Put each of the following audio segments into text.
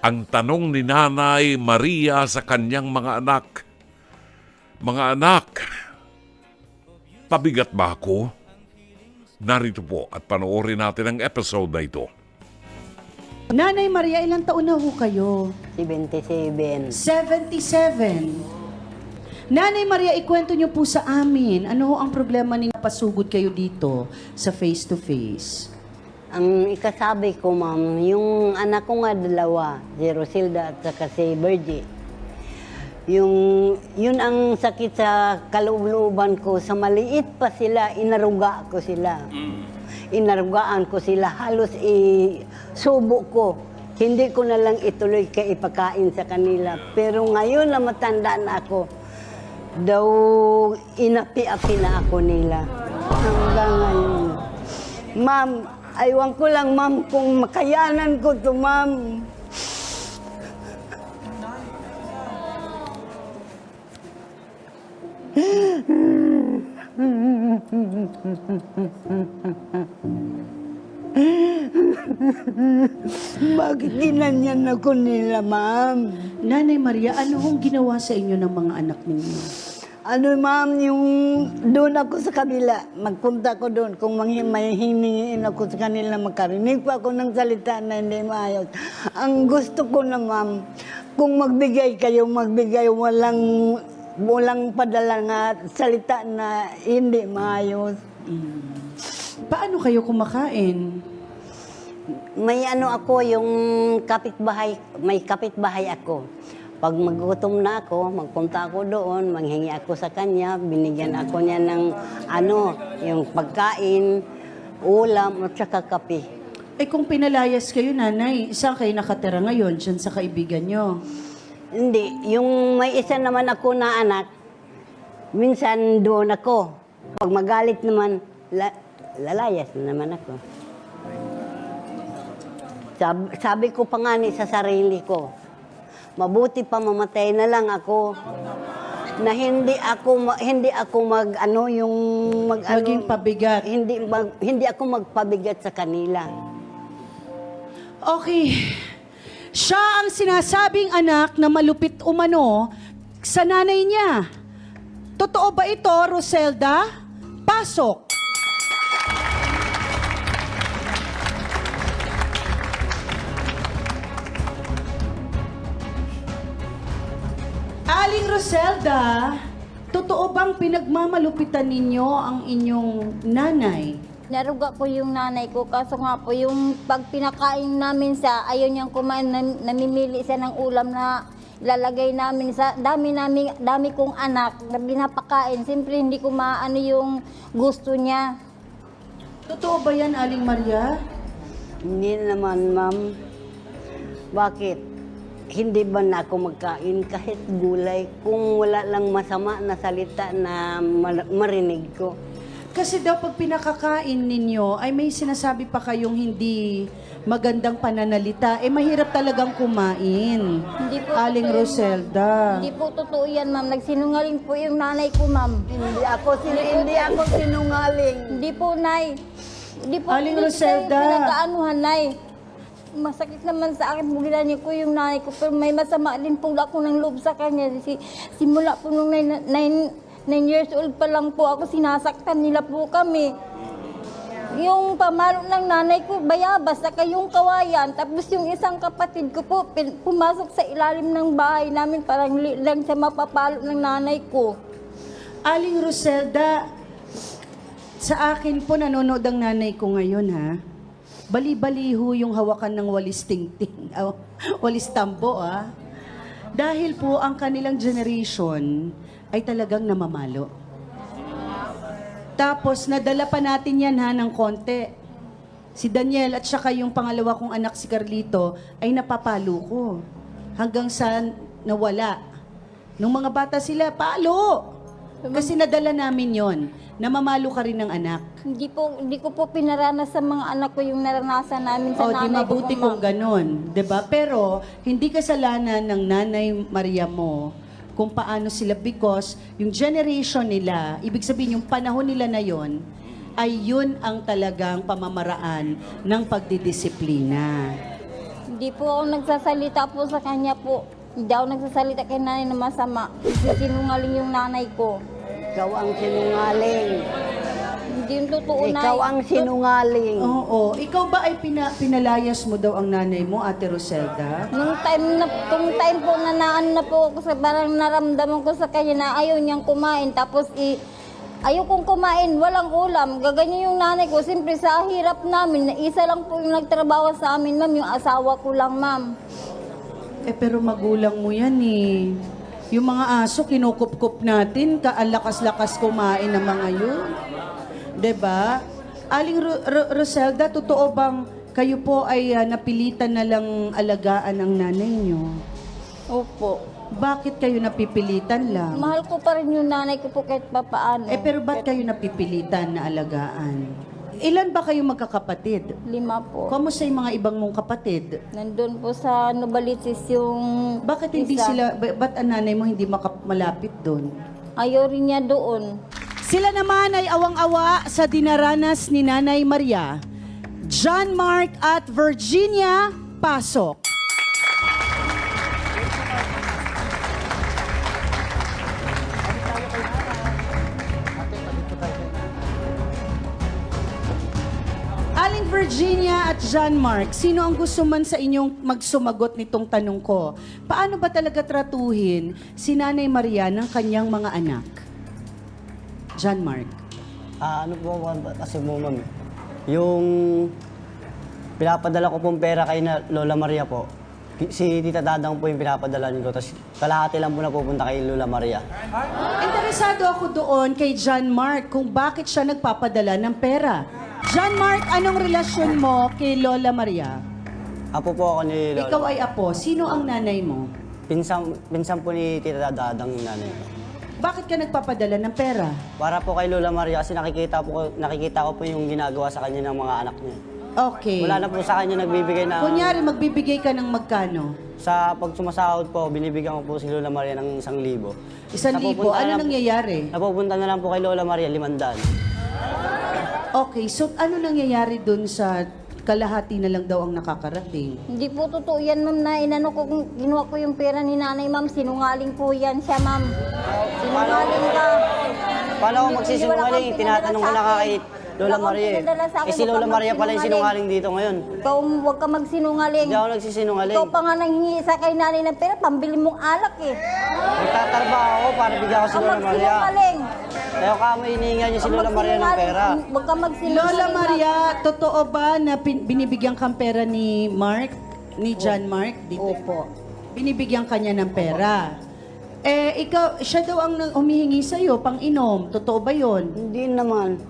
ang tanong ni Nanay Maria sa kanyang mga anak. Mga anak, pabigat ba ako? Narito po at panoorin natin ang episode na ito. Nanay Maria, ilang taon na ho kayo? 77. 77. Nanay Maria, ikwento niyo po sa amin, ano ho ang problema ninyo pasugod kayo dito sa face-to-face? Ang ikasabi ko, ma'am, yung anak ko nga dalawa, si Rosilda at saka si Virgie. Yung, yun ang sakit sa kaloob-looban ko. Sa maliit pa sila, inaruga ko sila. Inarugaan ko sila. Halos isubo ko. Hindi ko na lang ituloy kay ipakain sa kanila. Pero ngayon na matanda na ako, daw inapi-api na ako nila. Hanggang ngayon. Ma'am, aywan ko lang, ma'am, kung makayanan ko to, ma'am. Bakit ginanyan ako nila, ma'am? Nanay Maria, ano hong ginawa sa inyo ng mga anak ninyo? Ano, ma'am, yung doon ako sa kabila, magpunta ko doon, kung manghi- may hiningiin ako sa kanila, makarinig pa ako ng salita na hindi maayos. Ang gusto ko na, ma'am, kung magbigay kayo, magbigay, walang, walang padala nga salita na hindi maayos. Paano kayo kumakain? May ano ako, yung kapitbahay, may kapitbahay ako. Pag magutom na ako, magpunta ako doon, manghingi ako sa kanya, binigyan ako niya ng ano, yung pagkain, ulam at saka kape. Eh kung pinalayas kayo, nanay, saan kayo nakatira ngayon? Diyan sa kaibigan nyo? Hindi, yung may isa naman ako na anak, minsan doon ako. Pag magalit naman, la, lalayas na naman ako. Sabi, sabi ko pa nga ni sa sarili ko, mabuti pa mamatay na lang ako na hindi ako ma- hindi ako mag ano yung mag ano, Maging pabigat. hindi mag, hindi ako magpabigat sa kanila. Okay. Siya ang sinasabing anak na malupit umano sa nanay niya. Totoo ba ito, Roselda? Pasok. Aling Roselda, totoo bang pinagmamalupitan ninyo ang inyong nanay? Naruga po yung nanay ko, kaso nga po yung pag pinakain namin sa, ayaw niyang kumain, nam- namimili siya ng ulam na lalagay namin sa dami namin dami kong anak na binapakain. Siyempre hindi ko maano yung gusto niya. Totoo ba yan, Aling Maria? Hindi naman, ma'am. Bakit? Hindi ba na ako magkain kahit gulay kung wala lang masama na salita na mar- marinig ko? Kasi daw pag pinakakain ninyo, ay may sinasabi pa kayong hindi magandang pananalita. Eh, mahirap talagang kumain. Hindi po Aling totoo Roselda. ma'am. Hindi po totoo yan, ma'am. Nagsinungaling po yung nanay ko, ma'am. Hindi ako, sin- hindi ako sinungaling. Hindi po, nay. Hindi po Aling hindi Roselda. kayo Pinagkaanuhan, nay. Masakit naman sa akin, bugilan niyo ko yung nanay ko, pero may masama din po ako ng loob sa kanya. Si, simula po nung 9 years old pa lang po ako, sinasaktan nila po kami. Yung pamalo ng nanay ko, bayabas, saka yung kawayan. Tapos yung isang kapatid ko po, pumasok sa ilalim ng bahay namin, parang lang siya mapapalo ng nanay ko. Aling Roselda, sa akin po nanonood ang nanay ko ngayon, ha? Bali-bali ho yung hawakan ng walis tingting, ah, walis tambo, ha? Dahil po ang kanilang generation ay talagang namamalo. Tapos nadala pa natin yan ha ng konti. Si Daniel at saka yung pangalawa kong anak si Carlito ay napapalo ko. Hanggang sa nawala. Nung mga bata sila, palo! Kasi nadala namin yon Namamalo ka rin ng anak. Hindi po hindi ko po pinaranas sa mga anak ko yung naranasan namin sa O, di nanay mabuti ko. kung ganon. 'di ba? Pero, hindi kasalanan ng nanay Maria mo kung paano sila because yung generation nila, ibig sabihin yung panahon nila na yon ay yun ang talagang pamamaraan ng pagdidisiplina. Hindi po ako nagsasalita po sa kanya po. Hindi ako nagsasalita kay nanay na masama. Kasi sinungaling yung nanay ko. Ikaw ang sinungaling. Hindi yung totoo na. Ikaw ang sinungaling. Oo. Ikaw ba ay pina- pinalayas mo daw ang nanay mo, Ate Roselda? Nung time na, nung time po na naan na po ako sa parang naramdaman ko sa kanya na ayaw niyang kumain. Tapos i, ayaw kong kumain, walang ulam. Gaganyan yung nanay ko. Siyempre sa hirap namin, na isa lang po yung nagtrabaho sa amin, ma'am. Yung asawa ko lang, ma'am. Eh pero magulang mo yan eh. Yung mga aso, kinukup-kup natin, kaalakas-lakas kumain ng mga yun. 'Di ba? Aling Ro- Ro- Roselda, totoo bang kayo po ay ah, napilitan na lang alagaan ang nanay nyo? Opo. Bakit kayo napipilitan lang? Mahal ko pa rin yung nanay ko po kahit papaano. Eh pero ba't kayo napipilitan na alagaan? Ilan ba kayo magkakapatid? Lima po. Kamusta yung mga ibang mong kapatid? Nandun po sa Novaliches yung... Bakit hindi isa. sila, ba- ba't ang nanay mo hindi makap- malapit doon? Ayaw rin niya doon. Sila naman ay awang-awa sa dinaranas ni Nanay Maria. John Mark at Virginia Pasok. Aling Virginia at John Mark, sino ang gusto man sa inyong magsumagot nitong tanong ko? Paano ba talaga tratuhin si Nanay Maria ng kanyang mga anak? John Mark. Ah, ano po ba- kasi po ma'am, yung pinapadala ko pong pera kay na Lola Maria po, si Tita Dadang po yung pinapadala ko, tapos kalahati lang po na pupunta kay Lola Maria. Interesado ako doon kay John Mark kung bakit siya nagpapadala ng pera. John Mark, anong relasyon mo kay Lola Maria? Apo po ako ni Lola. Ikaw ay apo. Sino ang nanay mo? Pinsan, pinsan po ni Tita Dadang yung nanay ko. Bakit ka nagpapadala ng pera? Para po kay Lola Maria kasi nakikita, po, ko- nakikita ko po yung ginagawa sa kanya ng mga anak niya. Okay. Wala na po sa kanya nagbibigay na... Kunyari, magbibigay ka ng magkano? Sa pag sumasahod po, binibigyan ko po si Lola Maria ng isang libo. Isang libo. Ano na nangyayari? Napupunta na lang po kay Lola Maria, limandaan. Okay, so ano nangyayari doon sa kalahati na lang daw ang nakakarating? Hindi po totoo yan, ma'am, na inano ko, kung kinuha ko yung pera ni nanay, ma'am. Sinungaling po yan siya, ma'am. Sinungaling ka. Paano ako magsisinungaling? Tinatanong ko na ka kay. Lola Maria. eh. pinadala sa akin, Eh si huwag Lola kang Maria pala yung sinungaling dito ngayon. Ikaw, huwag ka magsinungaling. Hindi ako nagsisinungaling. Ikaw pa nga nanghingi sa kay nanay ng pera, pambili mong alak eh. Nagtatrabaho ako para bigyan ko si Lola Maria. magsinungaling. Kaya ka mo hinihinga niyo si Lola Maria ng magsinungaling. pera. Huwag ka magsinungaling. Lola. Maria, totoo ba na pin- binibigyan kang pera ni Mark, ni John Mark? Dito? Opo. Binibigyan kanya ng pera. Eh, ikaw, siya daw ang nang- humihingi sa'yo, pang inom. Totoo ba yon? Hindi naman.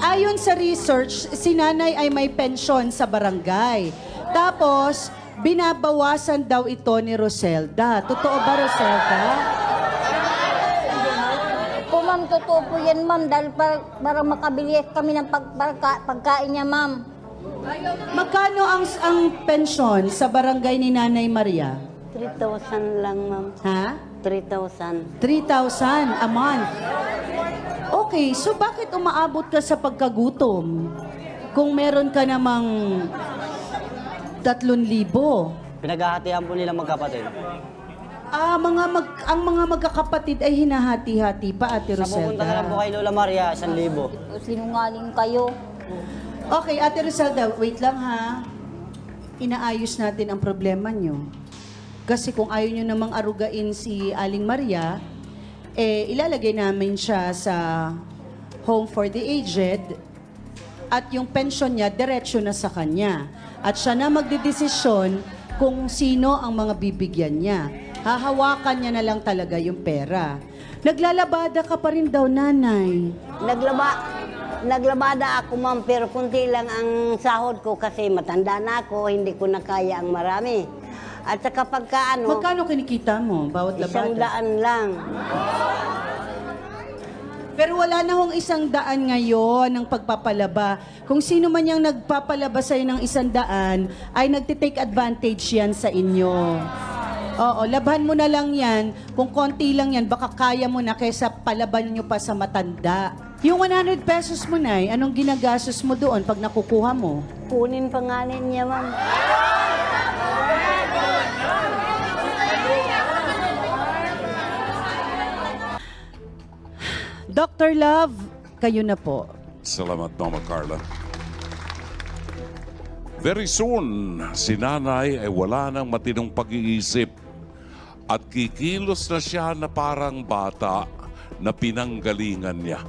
Ayon sa research, si nanay ay may pensyon sa barangay. Tapos, binabawasan daw ito ni Roselda. Totoo ba, Roselda? Po ma'am, totoo po yan ma'am dahil para, para makabili kami ng pag, pagka- pagkain niya ma'am. Magkano ang, ang pensyon sa barangay ni Nanay Maria? 3,000 lang, ma'am. Ha? 3,000. 3,000 a month. Okay, so bakit umaabot ka sa pagkagutom? Kung meron ka namang 3,000. Pinaghahatian po nila magkapatid. Ah, mga mag, ang mga magkakapatid ay hinahati-hati pa, Ate Napupunta na lang po Roselda. kay Lola Maria, isang libo. Sinungaling kayo. Okay, Ate Roselda, wait lang ha. Inaayos natin ang problema nyo. Kasi kung ayaw nyo namang arugain si Aling Maria, eh, ilalagay namin siya sa Home for the Aged at yung pension niya, diretsyo na sa kanya. At siya na magdidesisyon kung sino ang mga bibigyan niya. Hahawakan niya na lang talaga yung pera. Naglalabada ka pa rin daw, nanay. Naglaba, naglabada ako, ma'am, pero kunti lang ang sahod ko kasi matanda na ako, hindi ko na kaya ang marami. At saka pagka ano, Magkano kinikita mo bawat isang labada? daan lang. Pero wala na hong isang daan ngayon ng pagpapalaba. Kung sino man yung nagpapalaba sa'yo ng isang daan, ay nagtitake advantage yan sa inyo. Oo, laban mo na lang yan. Kung konti lang yan, baka kaya mo na kaysa palaban nyo pa sa matanda. Yung 100 pesos mo, Nay, anong ginagastos mo doon pag nakukuha mo? Kunin pangalan niya, ma'am. Dr. Love, kayo na po. Salamat, Mama Carla. Very soon, si nanay ay wala ng matinong pag-iisip at kikilos na siya na parang bata na pinanggalingan niya.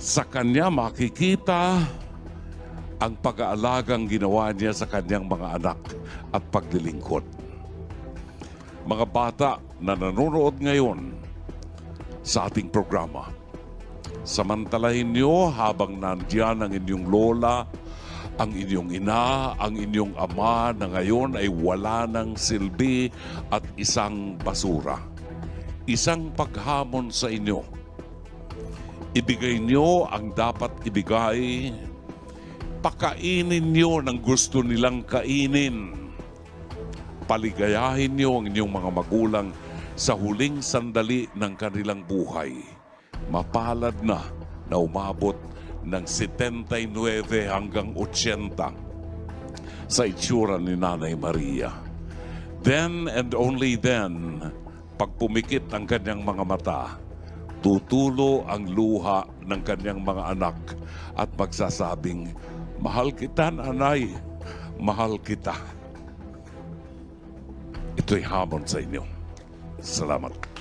Sa kanya makikita ang pag-aalagang ginawa niya sa kanyang mga anak at paglilingkod. Mga bata na nanonood ngayon sa ating programa, Samantalahin niyo habang nandiyan ang inyong lola, ang inyong ina, ang inyong ama na ngayon ay wala ng silbi at isang basura. Isang paghamon sa inyo. Ibigay niyo ang dapat ibigay. Pakainin niyo ng gusto nilang kainin. Paligayahin niyo ang inyong mga magulang sa huling sandali ng kanilang buhay mapalad na na umabot ng 79 hanggang 80 sa itsura ni Nanay Maria. Then and only then, pag pumikit ang kanyang mga mata, tutulo ang luha ng kanyang mga anak at magsasabing, Mahal kita, nanay. Mahal kita. Ito'y hamon sa inyo. Salamat.